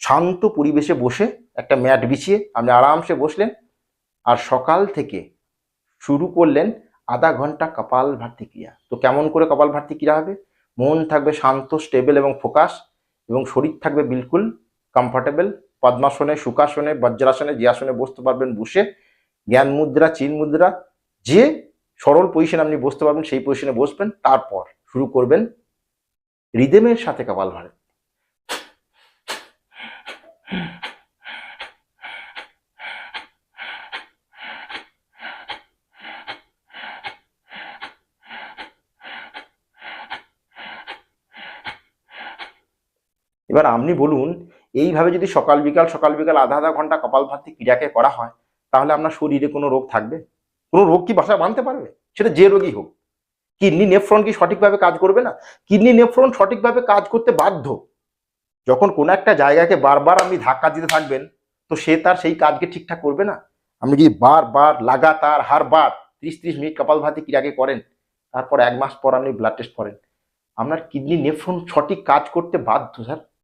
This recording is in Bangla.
শান্ত পরিবেশে বসে একটা ম্যাট বিছিয়ে আপনি আরামসে বসলেন আর সকাল থেকে শুরু করলেন আধা ঘণ্টা কপাল ভারতী ক্রিয়া। তো কেমন করে কপাল ভারতী ক্রিয়া হবে? মন থাকবে শান্ত স্টেবল এবং ফোকাস এবং শরীর থাকবে বিলকুল কমফর্টেবল পদ্মাসনে সুখাসনে বজ্রাসনে যে আসনে বসতে পারবেন বসে। জ্ঞান মুদ্রা, চিন মুদ্রা, যে সরল পজিশনে আপনি বসতে পারবেন সেই পজিশনে বসবেন। তারপর শুরু করবেন রিদেমের সাথে কপাল ভারত। এবার আপনি বলুন, এইভাবে যদি সকাল বিকাল সকাল বিকাল আধা আধা ঘণ্টা কপাল ভাতি ক্রিয়াকে করা হয়, তাহলে আপনার শরীরে কোনো রোগ থাকবে? কোনো রোগ কি বাসা বাঁধতে পারবে? সেটা যে রোগই হোক। কিডনি নেফ্রন কি সঠিকভাবে কাজ করবে না? কিডনি নেফ্রন সঠিকভাবে কাজ করতে বাধ্য। যখন কোনো একটা জায়গাকে বারবার আপনি ধাক্কা দিতে থাকবেন, তো সে তার সেই কাজকে ঠিকঠাক করবে না। আপনি যদি বারবার, লাগাতার, হারবার ত্রিশ ত্রিশ মিনিট কপাল ভাতি ক্রিয়াকে করেন, তারপর এক মাস পর আপনি ব্লাড টেস্ট করেন আপনার কিডনি নেফ্রন সঠিক কাজ করতে বাধ্য, স্যার।